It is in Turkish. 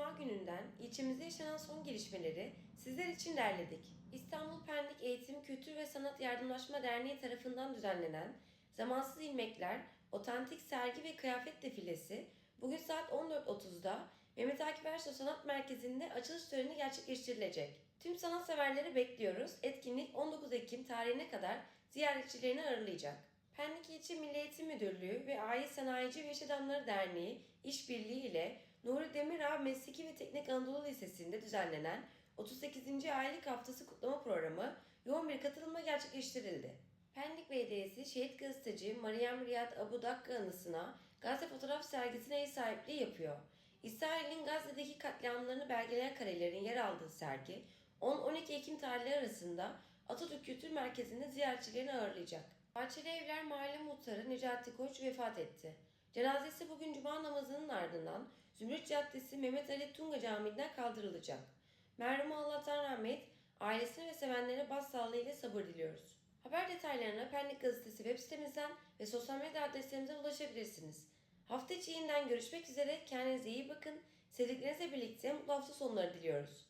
Cuma gününden ilçemizde yaşanan son gelişmeleri sizler için derledik. İstanbul Pendik Eğitim, Kültür ve Sanat Yardımlaşma Derneği tarafından düzenlenen Zamansız İlmekler, Otantik Sergi ve Kıyafet Defilesi bugün saat 14.30'da Mehmet Akif Ersoy Sanat Merkezi'nde açılış töreni gerçekleştirilecek. Tüm sanatseverleri bekliyoruz. Etkinlik 19 Ekim tarihine kadar ziyaretçilerini ağırlayacak. Pendik İlçe Milli Eğitim Müdürlüğü ve Ait Sanayici ve İş Adamları Derneği işbirliği ile Nuri Demirağ Mesleki ve Teknik Anadolu Lisesi'nde düzenlenen 38. Aylık Haftası kutlama programı yoğun bir katılımla gerçekleştirildi. Pendik Belediyesi şehit gazeteci Meryem Riyad Abu Dakka anısına Gazze fotoğraf sergisine ev sahipliği yapıyor. İsrail'in Gazze'deki katliamlarını belgeleyen karelerin yer aldığı sergi 10-12 Ekim tarihleri arasında Atatürk Kültür Merkezi'nde ziyaretçilerini ağırlayacak. Bahçeli Evler Mahalle Muhtarı Necati Koç vefat etti. Cenazesi bugün Cuma namazının ardından Zümrüt Caddesi Mehmet Ali Tunga Camii'nden kaldırılacak. Merhumu Allah'tan rahmet, ailesine ve sevenlerine başsağlığı ile sabır diliyoruz. Haber detaylarına Pendik Gazetesi web sitemizden ve sosyal medya adreslerimizden ulaşabilirsiniz. Hafta içi yeniden görüşmek üzere. Kendinize iyi bakın. Sevdiklerinizle birlikte mutlu hafta sonları diliyoruz.